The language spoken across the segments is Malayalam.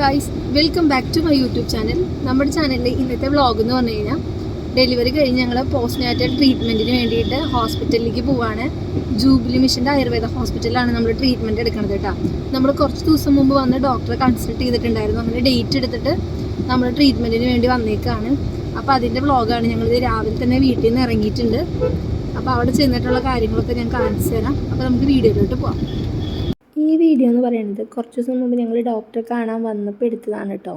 Guys welcome back to my YouTube channel നമ്മുടെ ചാനലിൽ ഇന്നത്തെ വ്ളോഗ് എന്ന് പറഞ്ഞു കഴിഞ്ഞാൽ ഡെലിവറി കഴിഞ്ഞ് ഞങ്ങൾ പോസ്റ്റ് നാറ്റൽ ട്രീറ്റ്മെന്റിന് വേണ്ടിയിട്ട് ഹോസ്പിറ്റലിലേക്ക് പോവാണ്. ജൂബിലി മിഷന്റെ ആയുർവേദ ഹോസ്പിറ്റലിലാണ് നമ്മൾ ട്രീറ്റ്മെന്റ് എടുക്കുന്നത് കേട്ടോ. നമ്മൾ കുറച്ച് ദിവസം മുമ്പ് വന്ന് ഡോക്ടറെ കൺസൾട്ട് ചെയ്തിട്ടുണ്ടായിരുന്നു. അങ്ങനെ ഡേറ്റ് എടുത്തിട്ട് നമ്മൾ ട്രീറ്റ്മെന്റിന് വേണ്ടി വന്നേക്കാണ്. അപ്പോൾ അതിന്റെ വ്ളോഗാണ് ഞങ്ങളിത് രാവിലെ തന്നെ വീട്ടിൽ നിന്ന് ഇറങ്ങിയിട്ടുണ്ട്. അപ്പോൾ അവിടെ ചെന്നിട്ടുള്ള കാര്യങ്ങളൊക്കെ ഞാൻ കാണിച്ചു തരാം. അപ്പോൾ നമുക്ക് വീഡിയോയിലോട്ട് പോവാം. ഈ വീഡിയോ എന്ന് പറയുന്നത് കുറച്ച് ദിവസം മുമ്പ് ഞങ്ങൾ ഡോക്ടറെ കാണാൻ വന്നപ്പോൾ എടുത്തതാണ് കേട്ടോ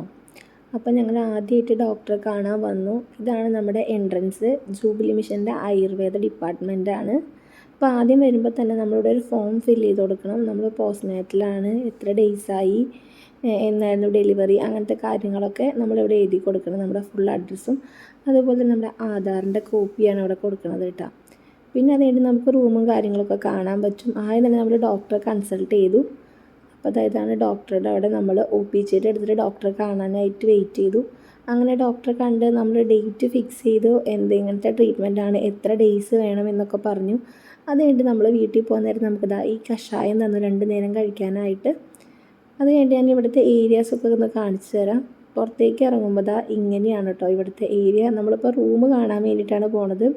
അപ്പോൾ ഞങ്ങൾ ആദ്യമായിട്ട് ഡോക്ടറെ കാണാൻ വന്നു. ഇതാണ് നമ്മുടെ എൻട്രൻസ് ജൂബിലി മിഷന്റെ ആയുർവേദ ഡിപ്പാർട്ട്മെന്റാണ് അപ്പോൾ ആദ്യം വരുമ്പോൾ തന്നെ നമ്മളിവിടെ ഒരു ഫോം ഫിൽ ചെയ്ത് കൊടുക്കണം. നമ്മൾ പോസ്റ്റ്നാറ്റിലാണ് എത്ര ഡേയ്സ് ആയി? എന്നായിരുന്നു ഡെലിവറി അങ്ങനത്തെ കാര്യങ്ങളൊക്കെ നമ്മളിവിടെ എഴുതി കൊടുക്കണം. നമ്മുടെ ഫുൾ അഡ്രസ്സും അതുപോലെ നമ്മുടെ ആധാറിന്റെ കോപ്പിയാണ് ഇവിടെ കൊടുക്കുന്നത് കേട്ടോ പിന്നെ അതുകഴിഞ്ഞ് നമുക്ക് റൂമും കാര്യങ്ങളൊക്കെ കാണാൻ പറ്റും. ആദ്യം തന്നെ നമ്മൾ ഡോക്ടറെ കൺസൾട്ട് ചെയ്തു. അപ്പോൾ അതായതാണ് ഡോക്ടറുടെ അവിടെ നമ്മൾ ഒ പി ജിയുടെ എടുത്തിട്ട് ഡോക്ടറെ കാണാനായിട്ട് വെയിറ്റ് ചെയ്തു. അങ്ങനെ ഡോക്ടറെ കണ്ട് നമ്മൾ ഡേറ്റ് ഫിക്സ് ചെയ്തു. എന്ത് ഇങ്ങനത്തെ ആണ് എത്ര ഡേയ്സ് വേണം എന്നൊക്കെ പറഞ്ഞു. അത് കഴിഞ്ഞിട്ട് നമ്മൾ വീട്ടിൽ പോകുന്ന നേരം നമുക്കിതാ ഈ കഷായം തന്നു രണ്ട് നേരം കഴിക്കാനായിട്ട്. അത് കഴിഞ്ഞിട്ട് ഞാൻ ഇവിടുത്തെ ഏരിയാസൊക്കെ ഒന്ന് കാണിച്ചു തരാം. പുറത്തേക്ക് ഇറങ്ങുമ്പോൾ ദാ ഇങ്ങനെയാണ് കേട്ടോ ഇവിടുത്തെ ഏരിയ നമ്മളിപ്പോൾ റൂം കാണാൻ വേണ്ടിയിട്ടാണ് പോണത്.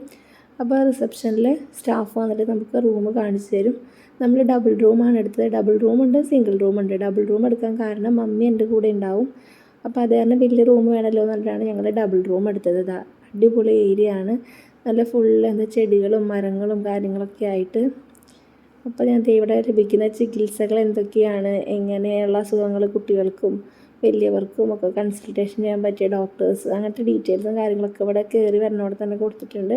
അപ്പോൾ റിസപ്ഷനിൽ സ്റ്റാഫ് വന്നിട്ട് നമുക്ക് റൂം കാണിച്ചു തരും. നമ്മൾ ഡബിൾ റൂമാണ് എടുത്തത്. ഡബിൾ റൂമുണ്ട് സിംഗിൾ റൂമുണ്ട് ഡബിൾ റൂം എടുക്കാൻ കാരണം മമ്മി എന്റെ കൂടെ ഉണ്ടാവും. അപ്പോൾ അത് കാരണം വലിയ റൂം വേണമല്ലോ എന്ന് പറഞ്ഞിട്ടാണ് ഞങ്ങൾ ഡബിൾ റൂം എടുത്തത്. അടിപൊളി ഏരിയ ആണ്. നല്ല ഫുൾ എന്താ ചെടികളും മരങ്ങളും കാര്യങ്ങളൊക്കെ ആയിട്ട്. അപ്പോൾ ഞാൻ ഇവിടെ ലഭിക്കുന്ന ചികിത്സകൾ എന്തൊക്കെയാണ്? എങ്ങനെയുള്ള അസുഖങ്ങൾ കുട്ടികൾക്കും വലിയവർക്കും ഒക്കെ കൺസൾട്ടേഷൻ ചെയ്യാൻ പറ്റിയ ഡോക്ടേഴ്സ് അങ്ങനത്തെ ഡീറ്റെയിൽസും കാര്യങ്ങളൊക്കെ ഇവിടെ കയറി വരണോടെ തന്നെ കൊടുത്തിട്ടുണ്ട്.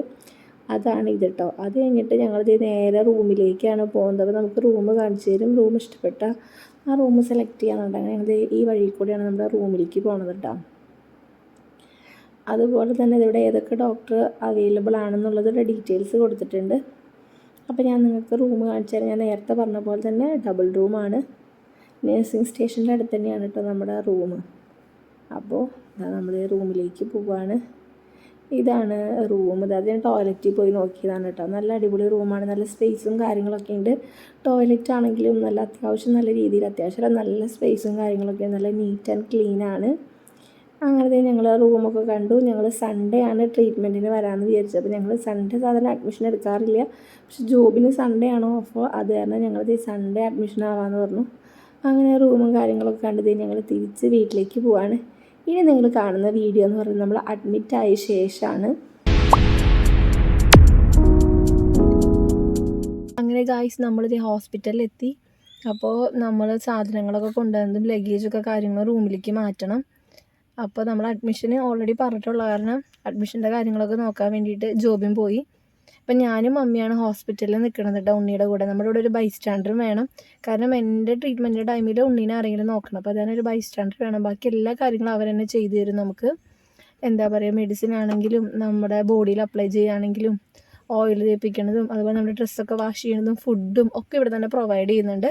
അതാണ് ഇത് കേട്ടോ അത് കഴിഞ്ഞിട്ട് ഞങ്ങൾ നേരെ റൂമിലേക്കാണ് പോകുന്നത്. അപ്പോൾ നമുക്ക് റൂം കാണിച്ചു തരും. റൂം ഇഷ്ടപ്പെട്ട ആ റൂം സെലക്ട് ചെയ്യാന്നുണ്ടെങ്കിൽ ഞങ്ങൾ ഈ വഴി കൂടിയാണ് നമ്മുടെ റൂമിലേക്ക് പോകുന്നത് കേട്ടോ. അതുപോലെ തന്നെ ഇതിവിടെ ഏതൊക്കെ ഡോക്ടർ അവൈലബിൾ ആണെന്നുള്ളതിന്റെ ഡീറ്റെയിൽസ് കൊടുത്തിട്ടുണ്ട്. അപ്പോൾ ഞാൻ നിങ്ങൾക്ക് റൂം കാണിച്ചു തരാം. ഞാൻ നേരത്തെ പറഞ്ഞ പോലെ തന്നെ ഡബിൾ റൂമാണ് നേഴ്സിംഗ് സ്റ്റേഷന്റെ അടുത്ത് തന്നെയാണ് കേട്ടോ നമ്മുടെ റൂം അപ്പോൾ നമ്മൾ റൂമിലേക്ക് പോവുകയാണ് ഇതാണ് റൂം. അത് ഞാൻ ടോയ്ലറ്റിൽ പോയി നോക്കിയതാണ് കേട്ടോ. നല്ല അടിപൊളി റൂമാണ് നല്ല സ്പേസും കാര്യങ്ങളൊക്കെ ഉണ്ട്. ടോയ്ലറ്റ് ആണെങ്കിലും നല്ല അത്യാവശ്യം നല്ല രീതിയിൽ അത്യാവശ്യം നല്ല സ്പേസും കാര്യങ്ങളൊക്കെ നല്ല നീറ്റ് ആൻഡ് ക്ലീൻ ആണ്. അങ്ങനെ ഞങ്ങൾ റൂമൊക്കെ കണ്ടു. ഞങ്ങൾ സൺഡേ ആണ് ട്രീറ്റ്മെന്റിന് വരാമെന്ന് വിചാരിച്ചത്. അപ്പോൾ ഞങ്ങൾ സൺഡേ സാധാരണ അഡ്മിഷൻ എടുക്കാറില്ല. പക്ഷെ ജോബിന് സൺഡേ ആണോ അപ്പോൾ അത് കാരണം ഞങ്ങൾ സൺഡേ അഡ്മിഷൻ ആവാമെന്ന് പറഞ്ഞു. അങ്ങനെ റൂമും കാര്യങ്ങളൊക്കെ കണ്ടു ഞങ്ങൾ തിരിച്ച് വീട്ടിലേക്ക് പോവാണ്. ഇനി നിങ്ങൾ കാണുന്ന വീഡിയോ എന്ന് പറയുന്നത് നമ്മൾ അഡ്മിറ്റായ ശേഷമാണ് അങ്ങനെ ഗായ്സ് നമ്മളിത് ഹോസ്പിറ്റലിൽ എത്തി അപ്പോൾ നമ്മൾ സാധനങ്ങളൊക്കെ കൊണ്ടുവന്നതും ലഗേജൊക്കെ കാര്യങ്ങൾ റൂമിലേക്ക് മാറ്റണം. അപ്പോൾ നമ്മൾ അഡ്മിഷന് ഓൾറെഡി പറഞ്ഞിട്ടുള്ള കാരണം അഡ്മിഷന്റെ കാര്യങ്ങളൊക്കെ നോക്കാൻ വേണ്ടിയിട്ട് ജോബിൻ പോയി. അപ്പം ഞാനും മമ്മിയാണ് ഹോസ്പിറ്റലിൽ നിൽക്കുന്നത് കേട്ടോ ഉണ്ണിയുടെ കൂടെ. നമ്മുടെ ഇവിടെ ഒരു ബൈസ്റ്റാൻഡറും വേണം. കാരണം എന്റെ ട്രീറ്റ്മെന്റിന്റെ ടൈമിൽ ഉണ്ണീനെ ആരെങ്കിലും നോക്കണം. അപ്പോൾ അതാണ് ഒരു ബൈസ്റ്റാൻഡർ വേണം. ബാക്കി എല്ലാ കാര്യങ്ങളും അവർ തന്നെ ചെയ്തു തരും നമുക്ക്. എന്താ പറയുക മെഡിസിൻ ആണെങ്കിലും നമ്മുടെ ബോഡിയിൽ അപ്ലൈ ചെയ്യുകയാണെങ്കിലും ഓയിൽ തേപ്പിക്കണതും അതുപോലെ നമ്മുടെ ഡ്രസ്സൊക്കെ വാഷ് ചെയ്യുന്നതും ഫുഡും ഒക്കെ ഇവിടെ തന്നെ പ്രൊവൈഡ് ചെയ്യുന്നുണ്ട്.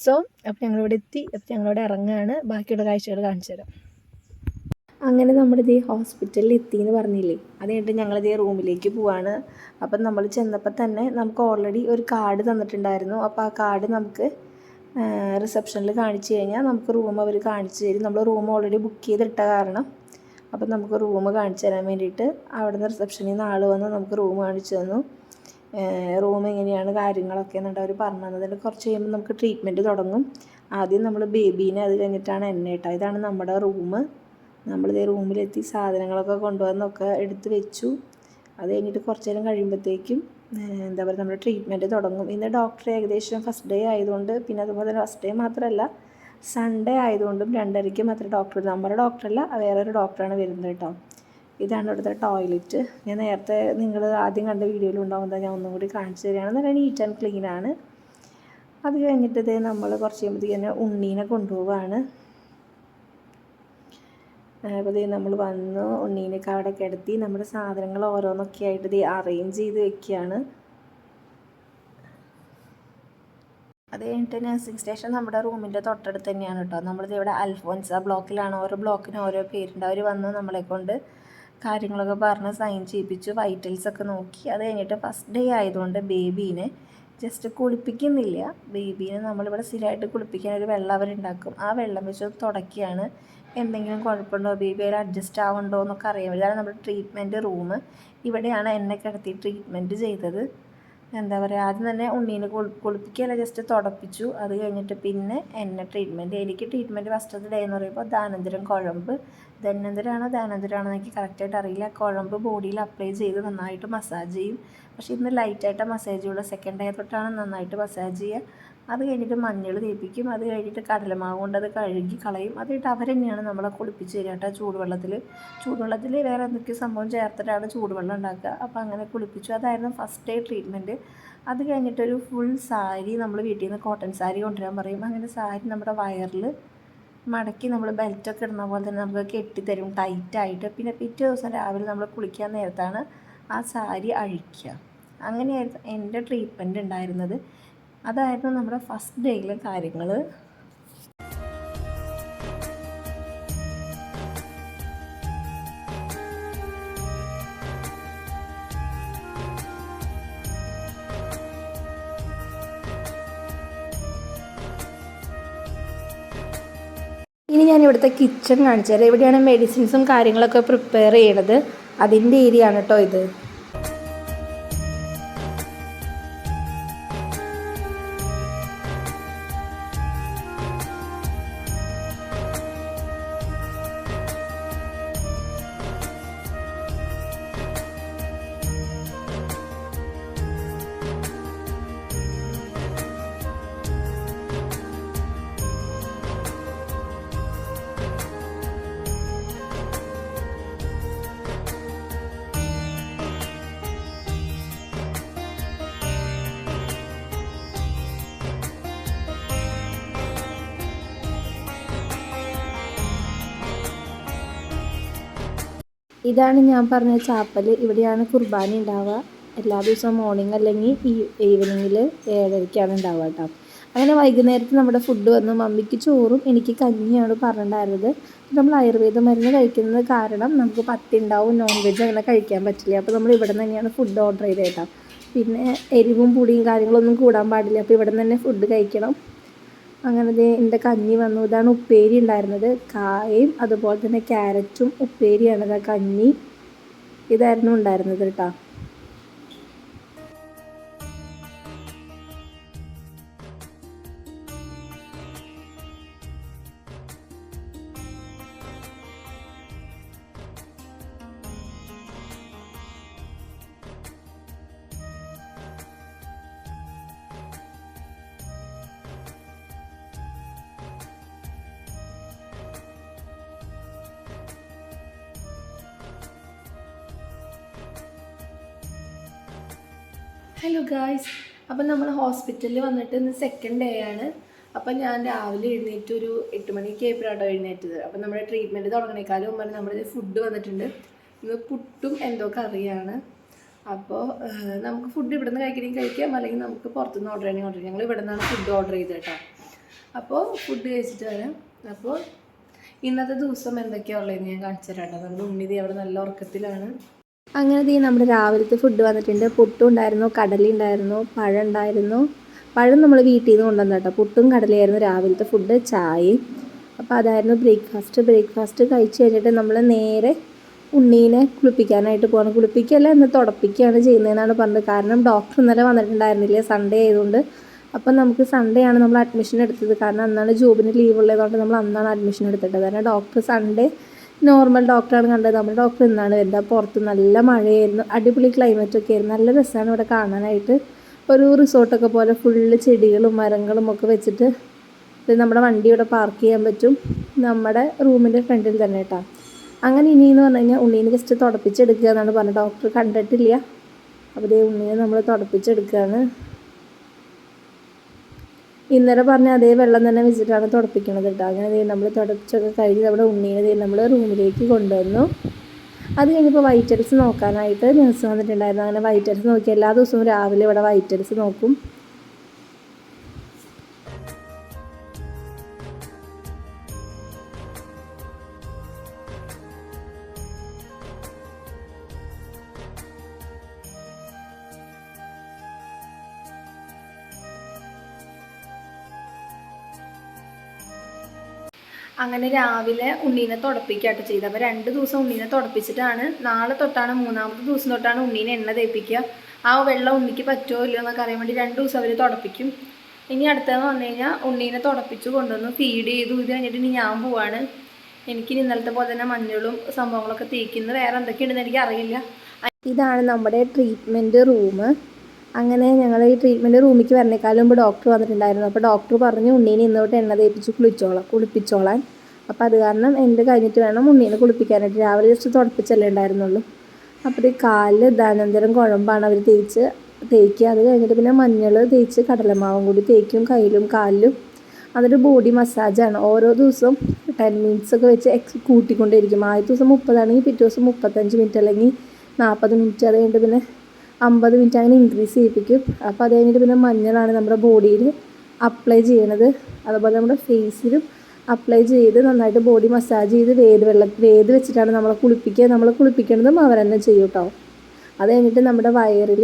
സോ അപ്പോൾ ഞങ്ങളിവിടെ എത്തി. അപ്പോൾ ഞങ്ങളിവിടെ ഇറങ്ങുകയാണ് ബാക്കിയുള്ള കാഴ്ചകൾ കാണിച്ചു തരാം അങ്ങനെ നമ്മളിത് ഹോസ്പിറ്റലിൽ എത്തി എന്ന് പറഞ്ഞില്ലേ? അത് കഴിഞ്ഞിട്ട് ഞങ്ങളിത് റൂമിലേക്ക് പോവാണ്. അപ്പം നമ്മൾ ചെന്നപ്പോൾ തന്നെ നമുക്ക് ഓൾറെഡി ഒരു കാർഡ് തന്നിട്ടുണ്ടായിരുന്നു. അപ്പോൾ ആ കാർഡ് നമുക്ക് റിസപ്ഷനിൽ കാണിച്ചു കഴിഞ്ഞാൽ നമുക്ക് റൂം അവർ കാണിച്ചു തരും. നമ്മൾ റൂം ഓൾറെഡി ബുക്ക് ചെയ്തിട്ട കാരണം അപ്പം നമുക്ക് റൂം കാണിച്ചു തരാൻ വേണ്ടിയിട്ട് അവിടെ നിന്ന് റിസപ്ഷനിൽ നിന്ന് ആൾ വന്ന് നമുക്ക് റൂം കാണിച്ചു തന്നു. റൂം എങ്ങനെയാണ് കാര്യങ്ങളൊക്കെ എന്നുണ്ടവർ അവർ പറഞ്ഞു തന്നതിൽ കുറച്ച് കഴിയുമ്പോൾ നമുക്ക് ട്രീറ്റ്മെന്റ് തുടങ്ങും. ആദ്യം നമ്മൾ ബേബീനെ അത് കഴിഞ്ഞിട്ടാണ് എന്നെ ഇതാണ് നമ്മുടെ റൂം നമ്മളിതേ റൂമിലെത്തി സാധനങ്ങളൊക്കെ കൊണ്ടുവന്നൊക്കെ എടുത്ത് വെച്ചു. അത് കഴിഞ്ഞിട്ട് കുറച്ച് നേരം കഴിയുമ്പോഴത്തേക്കും എന്താ പറയുക നമ്മുടെ ട്രീറ്റ്മെന്റ് തുടങ്ങും. ഇന്ന് ഡോക്ടർ ഏകദേശം ഫസ്റ്റ് ഡേ ആയതുകൊണ്ട് പിന്നെ അതുപോലെ തന്നെ ഫസ്റ്റ് ഡേ മാത്രമല്ല സൺഡേ ആയതുകൊണ്ടും രണ്ടരയ്ക്ക് മാത്രമേ ഡോക്ടർ നമ്മുടെ ഡോക്ടറല്ല വേറൊരു ഡോക്ടറാണ് വരുന്നത് കേട്ടോ. ഇതാണ് ഇവിടുത്തെ ടോയ്ലറ്റ് ഞാൻ നേരത്തെ നിങ്ങൾ ആദ്യം കണ്ട വീഡിയോയിൽ ഉണ്ടാകുന്നത് ഞാൻ ഒന്നും കൂടി കാണിച്ചു തരികയാണ് നല്ല നീറ്റ് ആൻഡ് ക്ലീൻ ആണ്. അത് കഴിഞ്ഞിട്ട് ഇത് നമ്മൾ കുറച്ച് കഴിയുമ്പോഴത്തേക്ക് തന്നെ ഉണ്ണീനെ കൊണ്ടുപോവാണ്. അപ്പോൾ നമ്മൾ വന്നു ഉണ്ണീനൊക്കെ അവിടെ കിടത്തി നമ്മുടെ സാധനങ്ങൾ ഓരോന്നൊക്കെ ആയിട്ട് ഇത് അറേഞ്ച് ചെയ്ത് വെക്കുകയാണ്. അത് കഴിഞ്ഞിട്ട് നഴ്സിംഗ് സ്റ്റേഷൻ നമ്മുടെ റൂമിന്റെ തൊട്ടടുത്ത് തന്നെയാണ് കേട്ടോ. നമ്മളിത് ഇവിടെ അൽഫോൻസ ബ്ലോക്കിലാണ്. ഓരോ ബ്ലോക്കിന് ഓരോ പേരുണ്ട്. അവർ വന്ന് നമ്മളെ കൊണ്ട് കാര്യങ്ങളൊക്കെ പറഞ്ഞ് സൈൻ ചെയ്യിപ്പിച്ചു. വൈറ്റൽസൊക്കെ നോക്കി. അത് കഴിഞ്ഞിട്ട് ഫസ്റ്റ് ഡേ ആയതുകൊണ്ട് ബേബീനെ ജസ്റ്റ് കുളിപ്പിക്കുന്നില്ല. ബേബീനെ നമ്മളിവിടെ സ്ഥിരമായിട്ട് കുളിപ്പിക്കാൻ ഒരു വെള്ളം അവരുണ്ടാക്കും. ആ വെള്ളം വെച്ച് തുടക്കിയാണ് എന്തെങ്കിലും കുഴപ്പമുണ്ടോ? ബേബി അതിൽ അഡ്ജസ്റ്റ് ആവുന്നുണ്ടോ എന്നൊക്കെ അറിയാൻ വേണ്ടി. ഇതാണ് നമ്മുടെ ട്രീറ്റ്മെന്റ് റൂം ഇവിടെയാണ് എന്നെ കിടത്തി ട്രീറ്റ്മെന്റ് ചെയ്തത്. എന്താ പറയുക ആദ്യം തന്നെ ഉണ്ണീനെ കുളി കുളിപ്പിക്കുകയല്ല ജസ്റ്റ് തുടപ്പിച്ചു. അത് കഴിഞ്ഞിട്ട് പിന്നെ എന്നെ ട്രീറ്റ്മെന്റ് എനിക്ക് ട്രീറ്റ്മെന്റ് ഫസ്റ്റത്തെ ഡേ എന്ന് പറയുമ്പോൾ ദാനന്തരം കുഴമ്പ് ധന്വന്തരാണോ ധാനന്തരാണോ എനിക്ക് കറക്റ്റായിട്ട് അറിയില്ല. കുഴമ്പ് ബോഡിയിൽ അപ്ലൈ ചെയ്ത് നന്നായിട്ട് മസാജ് ചെയ്യും. പക്ഷേ ഇന്ന് ലൈറ്റായിട്ട് മസാജ് ചെയ്യുള്ളൂ സെക്കൻഡ് ഡേ തൊട്ടാണ് നന്നായിട്ട് മസാജ് ചെയ്യുക. അത് കഴിഞ്ഞിട്ട് മഞ്ഞൾ തേപ്പിക്കും. അത് കഴിഞ്ഞിട്ട് കടലമാവ് കൊണ്ട് അത് കഴുകി കളയും. അത് കഴിഞ്ഞിട്ട് അവർ തന്നെയാണ് നമ്മളെ കുളിപ്പിച്ച് തരിക കേട്ടോ ചൂടുവെള്ളത്തിൽ. ചൂടുവെള്ളത്തിൽ വേറെ എന്തൊക്കെയോ സംഭവം ചേർത്തിട്ടാണ് ചൂടുവെള്ളം ഉണ്ടാക്കുക. അപ്പോൾ അങ്ങനെ കുളിപ്പിച്ചു. അതായിരുന്നു ഫസ്റ്റ് ഡേ ട്രീറ്റ്മെന്റ് അത് കഴിഞ്ഞിട്ടൊരു ഫുൾ സാരി നമ്മൾ വീട്ടിൽ നിന്ന് കോട്ടൺ സാരി കൊണ്ടുവരാൻ പറയും. അങ്ങനെ സാരി നമ്മുടെ വയറിൽ മടക്കി നമ്മൾ ബെൽറ്റൊക്കെ ഇടുന്ന പോലെ തന്നെ നമുക്ക് കെട്ടിത്തരും ടൈറ്റായിട്ട്. പിന്നെ പിറ്റേ ദിവസം രാവിലെ നമ്മൾ കുളിക്കാൻ നേരത്താണ് ആ സാരി അഴിക്കുക. അങ്ങനെയായിരുന്നു എന്റെ ട്രീറ്റ്മെന്റ് ഉണ്ടായിരുന്നത്. അതായിരുന്നു നമ്മുടെ ഫസ്റ്റ് ഡേയിലെ കാര്യങ്ങൾ ഞാൻ ഇവിടുത്തെ കിച്ചൺ കാണിച്ചു തരാം. ഇവിടെയാണ് മെഡിസിൻസും കാര്യങ്ങളൊക്കെ പ്രിപ്പയർ ചെയ്യണത്. അതിന്റെ ഏരിയ ആണ് കേട്ടോ ഇത്. ഇതാണ് ഞാൻ പറഞ്ഞ ചാപ്പൽ ഇവിടെയാണ് കുർബാന ഉണ്ടാവുക. എല്ലാ ദിവസവും മോർണിംഗ് അല്ലെങ്കിൽ ഈ ഈവനിങ്ങിൽ ഏഴരയ്ക്കാണ് ഉണ്ടാവുക കേട്ടോ. അങ്ങനെ വൈകുന്നേരത്ത് നമ്മുടെ ഫുഡ് വന്ന്. മമ്മിക്ക് ചോറും എനിക്ക് കഞ്ഞിയാണ് പറഞ്ഞിട്ടുണ്ടായിരുന്നത്. നമ്മൾ ആയുർവേദ മരുന്ന് കഴിക്കുന്നത് കാരണം നമുക്ക് പത്തിണ്ടാവും നോൺ വെജ് അങ്ങനെ കഴിക്കാൻ പറ്റില്ല. അപ്പോൾ നമ്മൾ ഇവിടെ തന്നെയാണ് ഫുഡ് ഓർഡർ ചെയ്തേട്ടോ പിന്നെ എരിവും പുളിയും കാര്യങ്ങളൊന്നും കൂടാൻ പാടില്ല. അപ്പോൾ ഇവിടെ തന്നെ ഫുഡ് കഴിക്കണം. അങ്ങനെ ദേ എന്റെ കഞ്ഞി വന്നു. ഇതാണ് ഉപ്പേരി ഉണ്ടായിരുന്നത്. കായയും അതുപോലെ തന്നെ ക്യാരറ്റും ഉപ്പേരിയാണ് കഞ്ഞി. ഇതായിരുന്നു ഉണ്ടായിരുന്നത് കേട്ടോ. ഹലോ ഗായ്സ് അപ്പം നമ്മൾ ഹോസ്പിറ്റലിൽ വന്നിട്ട് ഇന്ന് സെക്കൻഡ് ഡേ ആണ്. അപ്പം ഞാൻ രാവിലെ എഴുന്നേറ്റ് ഒരു എട്ട് മണിക്ക് ആയപ്പോഴാണ് എഴുന്നേറ്റത്. അപ്പം നമ്മുടെ ട്രീറ്റ്മെന്റ് തുടങ്ങണേക്കാളും മുമ്പ് നമ്മുടെ ഫുഡ് വന്നിട്ടുണ്ട്. ഇന്ന് പുട്ടും എന്തോ കറിയാണ്. അപ്പോൾ നമുക്ക് ഫുഡ് ഇവിടെ നിന്ന് കഴിക്കണമെങ്കിൽ കഴിക്കാം. അല്ലെങ്കിൽ നമുക്ക് പുറത്തുനിന്ന് ഓർഡർ ചെയ്യണമെങ്കിൽ ഓർഡർ ചെയ്യാം ഞങ്ങൾ ഇവിടെ നിന്നാണ് ഫുഡ് ഓർഡർ ചെയ്തത് കേട്ടോ അപ്പോൾ ഫുഡ് കഴിച്ചിട്ട് വരാം. അപ്പോൾ ഇന്നത്തെ ദിവസം എന്തൊക്കെയാണ് ഉള്ളതെന്ന് ഞാൻ കാണിച്ചു തരാം കേട്ടോ നമ്മുടെ ഉണ്ണിതി അവിടെ നല്ല ഉറക്കത്തിലാണ്. അങ്ങനെ ദേ നമ്മുടെ രാവിലത്തെ ഫുഡ് വന്നിട്ടുണ്ട്. പുട്ടും ഉണ്ടായിരുന്നു കടല ഉണ്ടായിരുന്നു പഴം ഉണ്ടായിരുന്നു. പഴം നമ്മൾ വീട്ടിൽ നിന്ന് കൊണ്ടുവന്ന കേട്ടോ. പുട്ടും കടലയായിരുന്നു രാവിലത്തെ ഫുഡ് ചായ അപ്പോൾ അതായിരുന്നു ബ്രേക്ക്ഫാസ്റ്റ് ബ്രേക്ക്ഫാസ്റ്റ് കഴിച്ച് കഴിഞ്ഞിട്ട് നമ്മൾ നേരെ ഉണ്ണീനെ കുളിപ്പിക്കാനായിട്ട് പോകണം കുളിപ്പിക്കല്ല എന്ന് തുടപ്പിക്കുകയാണ് ചെയ്യുന്നതെന്നാണ് പറഞ്ഞത്. കാരണം ഡോക്ടർ ഇന്നലെ വന്നിട്ടുണ്ടായിരുന്നില്ല? സൺഡേ ആയതുകൊണ്ട്. അപ്പം നമുക്ക് സൺഡേ ആണ് നമ്മൾ അഡ്മിഷൻ എടുത്തത്. കാരണം അന്നാണ് ജോബിന് ലീവ് ഉള്ളതുകൊണ്ട് നമ്മൾ അന്നാണ് അഡ്മിഷൻ എടുത്തിട്ടത്. കാരണം ഡോക്ടർ സൺഡേ നോർമൽ ഡോക്ടറാണ് കണ്ടത്. നമ്മുടെ ഡോക്ടർ ഇന്നാണ് വരുന്നത്. പുറത്ത് നല്ല മഴയായിരുന്നു. അടിപൊളി ക്ലൈമറ്റ് ഒക്കെ ആയിരുന്നു. നല്ല രസമാണ് ഇവിടെ കാണാനായിട്ട്. ഒരു റിസോർട്ടൊക്കെ പോലെ ഫുള്ള് ചെടികളും മരങ്ങളും ഒക്കെ വെച്ചിട്ട് നമ്മുടെ വണ്ടി ഇവിടെ പാർക്ക് ചെയ്യാൻ പറ്റും. നമ്മുടെ റൂമിന്റെ ഫ്രണ്ടിൽ തന്നെ കേട്ടോ. അങ്ങനെ ഇനിയെന്ന് പറഞ്ഞു കഴിഞ്ഞാൽ ഉണ്ണീനെ ജസ്റ്റ് തുടപ്പിച്ചെടുക്കുക എന്നാണ് പറഞ്ഞത്. ഡോക്ടർ കണ്ടിട്ടില്ല. അപ്പോൾ ഇതേ ഉണ്ണീനെ നമ്മൾ തുടപ്പിച്ചെടുക്കുകയാണ്. ഇന്നലെ പറഞ്ഞ അതേ വെള്ളം തന്നെ വെച്ചിട്ടാണ് തുടപ്പിക്കണത് കേട്ടോ അങ്ങനെ നമ്മൾ തുടച്ചൊക്കെ കഴിഞ്ഞ് നമ്മുടെ ഉണ്ണീനെ നമ്മൾ റൂമിലേക്ക് കൊണ്ടുവന്നു. അത് കഴിഞ്ഞപ്പോൾ വൈറ്റൽസ് നോക്കാനായിട്ട് നഴ്സ് വന്നിട്ടുണ്ടായിരുന്നു. അങ്ങനെ വൈറ്റൽസ് നോക്കി എല്ലാ ദിവസവും രാവിലെ ഇവിടെ വൈറ്റൽസ് നോക്കും. അങ്ങനെ രാവിലെ ഉണ്ണീനെ തുടപ്പിക്കാട്ട് ചെയ്തത് അപ്പോൾ രണ്ട് ദിവസം ഉണ്ണീനെ തുടപ്പിച്ചിട്ടാണ് നാളെ തൊട്ടാണ് മൂന്നാമത്തെ ദിവസം തൊട്ടാണ് ഉണ്ണീനെ എണ്ണ തേപ്പിക്കുക ആ വെള്ളം ഉണ്ണിക്ക് പറ്റുമോ ഇല്ലയോ എന്നൊക്കെ അറിയാൻ വേണ്ടി രണ്ട് ദിവസം അവർ തുടപ്പിക്കും. ഇനി അടുത്തതെന്ന് പറഞ്ഞു കഴിഞ്ഞാൽ ഉണ്ണീനെ തുടപ്പിച്ച് കൊണ്ടുവന്ന്. ഫീഡ് ചെയ്തു. ഇത് കഴിഞ്ഞിട്ട് ഇനി ഞാൻ പോവാണ്. എനിക്ക് ഇന്നലത്തെ പോലെ തന്നെ മഞ്ഞളും സംഭവങ്ങളൊക്കെ തേക്കുന്നത് വേറെ എന്തൊക്കെയുണ്ടെന്ന് എനിക്ക് അറിയില്ല. ഇതാണ് നമ്മുടെ ട്രീറ്റ്മെന്റ് റൂം അങ്ങനെ ഞങ്ങൾ ഈ ട്രീറ്റ്മെന്റ് റൂമിലേക്ക് വരണേക്കാളും മുമ്പ് ഡോക്ടർ വന്നിട്ടുണ്ടായിരുന്നു. അപ്പോൾ ഡോക്ടർ പറഞ്ഞു ഉണ്ണീനെ ഇന്നോട്ട് എണ്ണ തേപ്പിച്ച് കുളിച്ചോളാം കുളിപ്പിച്ചോളാൻ. അപ്പോൾ അത് കാരണം എന്റെ കഴിഞ്ഞിട്ട് വേണം ഉണ്ണീനെ കുളിപ്പിക്കാനായിട്ട്. രാവിലെ ജസ്റ്റ് തുടപ്പിച്ചല്ലേ ഉണ്ടായിരുന്നുള്ളൂ. അപ്പോൾ ഈ കാലിൽ ദാനന്തരം കുഴമ്പാണ് അവർ തേച്ച് തേക്കുക. അത് കഴിഞ്ഞിട്ട് പിന്നെ മഞ്ഞൾ തേച്ച് കടലമാവും കൂടി തേക്കും കയ്യിലും കാലിലും. അതൊരു ബോഡി മസാജാണ് ഓരോ ദിവസവും ടെൻ മിനിറ്റ്സ് ഒക്കെ വെച്ച് എക്സ് കൂട്ടിക്കൊണ്ടേയിരിക്കും. ആദ്യ ദിവസം മുപ്പതാണെങ്കിൽ പിറ്റേ ദിവസം മുപ്പത്തഞ്ച് മിനിറ്റ് അല്ലെങ്കിൽ നാൽപ്പത് മിനിറ്റ് അത് കഴിഞ്ഞിട്ട് പിന്നെ അമ്പത് മിനിറ്റ് അങ്ങനെ ഇൻക്രീസ് ചെയ്യിപ്പിക്കും. അപ്പോൾ അത് കഴിഞ്ഞിട്ട് പിന്നെ മഞ്ഞളാണ് നമ്മുടെ ബോഡിയിൽ അപ്ലൈ ചെയ്യണത്. അതുപോലെ നമ്മുടെ ഫേസിലും അപ്ലൈ ചെയ്ത് നന്നായിട്ട് ബോഡി മസാജ് ചെയ്ത് വേത് വെള്ളം വേത് വെച്ചിട്ടാണ് നമ്മളെ കുളിപ്പിക്കുക. നമ്മൾ കുളിപ്പിക്കണതും അവർ തന്നെ ചെയ്യും കേട്ടോ അത് കഴിഞ്ഞിട്ട് നമ്മുടെ വയറിൽ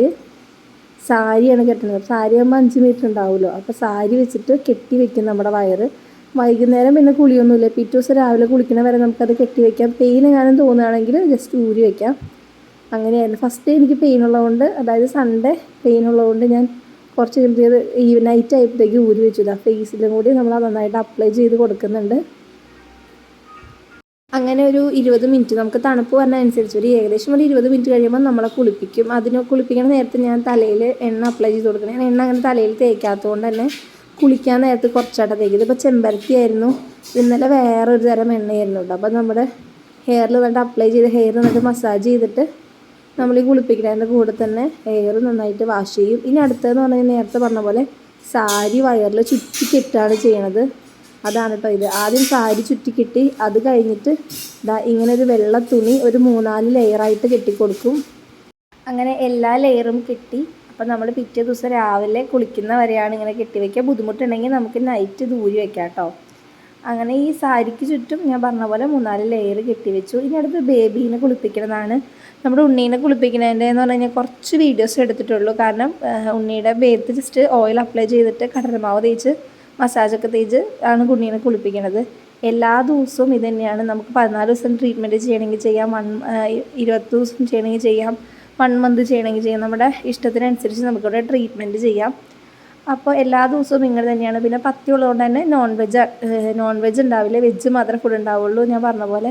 സാരിയാണ് കെട്ടുന്നത് സാരി ആകുമ്പോൾ അഞ്ച് മീറ്റർ ഉണ്ടാവുമല്ലോ. അപ്പോൾ സാരി വെച്ചിട്ട് കെട്ടി വെക്കും നമ്മുടെ വയറ്. വൈകുന്നേരം പിന്നെ കുളിയൊന്നുമില്ല. പിറ്റേ ദിവസം രാവിലെ കുളിക്കണ വരെ നമുക്കത് കെട്ടി വെക്കാം. പെയിൻ എങ്ങാനും തോന്നുകയാണെങ്കിൽ ജസ്റ്റ് ഊരി വെക്കാം. അങ്ങനെയായിരുന്നു. ഫസ്റ്റ് എനിക്ക് പെയിൻ ഉള്ളതുകൊണ്ട് അതായത് സൺഡേ പെയിൻ ഉള്ളതുകൊണ്ട് ഞാൻ കുറച്ച് കഴിഞ്ഞത് ഈ നൈറ്റ് ആയപ്പോഴത്തേക്ക് ഊരി വെച്ചു. ആ ഫേസിലും കൂടി നമ്മൾ നന്നായിട്ട് അപ്ലൈ ചെയ്ത് കൊടുക്കുന്നുണ്ട്. അങ്ങനെ ഒരു ഇരുപത് മിനിറ്റ് നമുക്ക് തണുപ്പ് വരുന്നതനുസരിച്ച് ഒരു ഏകദേശം ഒരു ഇരുപത് മിനിറ്റ് കഴിയുമ്പോൾ നമ്മളെ കുളിപ്പിക്കും. അതിന് കുളിപ്പിക്കണ നേരത്തെ ഞാൻ തലയിൽ എണ്ണ അപ്ലൈ ചെയ്ത് കൊടുക്കണം. ഞാൻ എണ്ണ അങ്ങനെ തലയിൽ തേക്കാത്തതുകൊണ്ട് തന്നെ കുളിക്കാൻ നേരത്ത് കുറച്ചായിട്ട് തേക്കിയത് ഇപ്പോൾ ചെമ്പരത്തി ആയിരുന്നു. ഇന്നലെ വേറൊരു തരം എണ്ണയായിരുന്നു കേട്ടോ. അപ്പോൾ നമ്മുടെ ഹെയറിൽ എന്നിട്ട് അപ്ലൈ ചെയ്ത് ഹെയർ എന്നിട്ട് മസാജ് ചെയ്തിട്ട് നമ്മൾ ഈ കുളിപ്പിക്കുന്നതിന്റെ കൂടെ തന്നെ എയർ നന്നായിട്ട് വാഷ് ചെയ്യും. ഇനി അടുത്തതെന്ന് പറഞ്ഞാൽ നേരത്തെ പറഞ്ഞ പോലെ സാരി വയറിൽ ചുറ്റി കെട്ടാണ് ചെയ്യണത്. അതാണ് കേട്ടോ ഇത്. ആദ്യം സാരി ചുറ്റി കെട്ടി അത് കഴിഞ്ഞിട്ട് ഇതാ ഇങ്ങനെ ഒരു വെള്ള തുണി ഒരു മൂന്നാൽ ലെയറായിട്ട് കെട്ടിക്കൊടുക്കും. അങ്ങനെ എല്ലാ ലെയറും കെട്ടി അപ്പം നമ്മൾ പിറ്റേ ദിവസം രാവിലെ കുളിക്കുന്ന വരെയാണ് ഇങ്ങനെ കെട്ടിവെക്കുക ബുദ്ധിമുട്ടുണ്ടെങ്കിൽ നമുക്ക് നൈറ്റ് ദൂരി വെക്കാം കേട്ടോ അങ്ങനെ ഈ സാരിക്ക് ചുറ്റും ഞാൻ പറഞ്ഞ പോലെ മൂന്നാൽ ലെയർ കെട്ടിവെച്ചു ഇനി അടുത്ത് ബേബീനെ കുളിപ്പിക്കുന്നതാണ്. നമ്മുടെ ഉണ്ണീനെ കുളിപ്പിക്കുന്നതിന്റെ എന്ന് പറഞ്ഞു കഴിഞ്ഞാൽ കുറച്ച് വീഡിയോസ് എടുത്തിട്ടുള്ളൂ. കാരണം ഉണ്ണിയുടെ ബേത്ത് ജസ്റ്റ് ഓയിൽ അപ്ലൈ ചെയ്തിട്ട് കടലമാവ് തേച്ച് മസാജൊക്കെ തേച്ച് ആണ് ഉണ്ണീനെ കുളിപ്പിക്കുന്നത് എല്ലാ ദിവസവും ഇത് തന്നെയാണ്. നമുക്ക് പതിനാല് ദിവസം ട്രീറ്റ്മെന്റ് ചെയ്യണമെങ്കിൽ ചെയ്യാം. വൺ ഇരുപത്തി ദിവസം ചെയ്യണമെങ്കിൽ ചെയ്യാം. വൺ മന്ത് ചെയ്യണമെങ്കിൽ ചെയ്യാം. നമ്മുടെ ഇഷ്ടത്തിനനുസരിച്ച് നമുക്കിവിടെ ട്രീറ്റ്മെന്റ് ചെയ്യാം. അപ്പോൾ എല്ലാ ദിവസവും ഇങ്ങനെ തന്നെയാണ്. പിന്നെ പത്തി ഉള്ളതുകൊണ്ട് തന്നെ നോൺ വെജ് നോൺ വെജ് ഉണ്ടാവില്ല. വെജ് മാത്രമേ ഫുഡ് ഉണ്ടാവുള്ളൂ. ഞാൻ പറഞ്ഞ പോലെ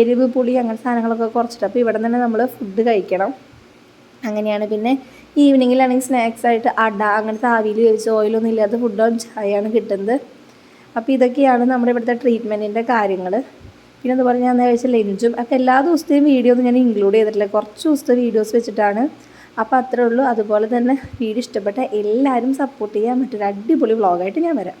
എരിവ് പുളി അങ്ങനെ സാധനങ്ങളൊക്കെ കുറച്ചിട്ട് അപ്പോൾ ഇവിടെ തന്നെ നമ്മൾ ഫുഡ് കഴിക്കണം. അങ്ങനെയാണ്. പിന്നെ ഈവനിങ്ങിലാണെങ്കിൽ സ്നാക്സ് ആയിട്ട് അട അങ്ങനത്തെ ആവിയിൽ വേവിച്ച് ഓയിലൊന്നും ഇല്ലാത്ത ഫുഡും ചായയാണ് കിട്ടുന്നത്. അപ്പോൾ ഇതൊക്കെയാണ് നമ്മുടെ ഇവിടുത്തെ ട്രീറ്റ്മെന്റിന്റെ കാര്യങ്ങൾ പിന്നെ അതുപോലെ ഞാൻ കഴിച്ച ലഞ്ചും. അപ്പോൾ എല്ലാ ദിവസത്തെയും വീഡിയോ ഒന്നും ഞാൻ ഇൻക്ലൂഡ് ചെയ്തിട്ടില്ല. കുറച്ച് ദിവസത്തെ വീഡിയോസ് വെച്ചിട്ടാണ് അപ്പോൾ അത്രേ ഉള്ളൂ. അതുപോലെ തന്നെ വീഡിയോ ഇഷ്ടപ്പെട്ട എല്ലാവരും സപ്പോർട്ട് ചെയ്യാൻ മറ്റൊരു അടിപൊളി വ്ളോഗായിട്ട് ഞാൻ വരാം.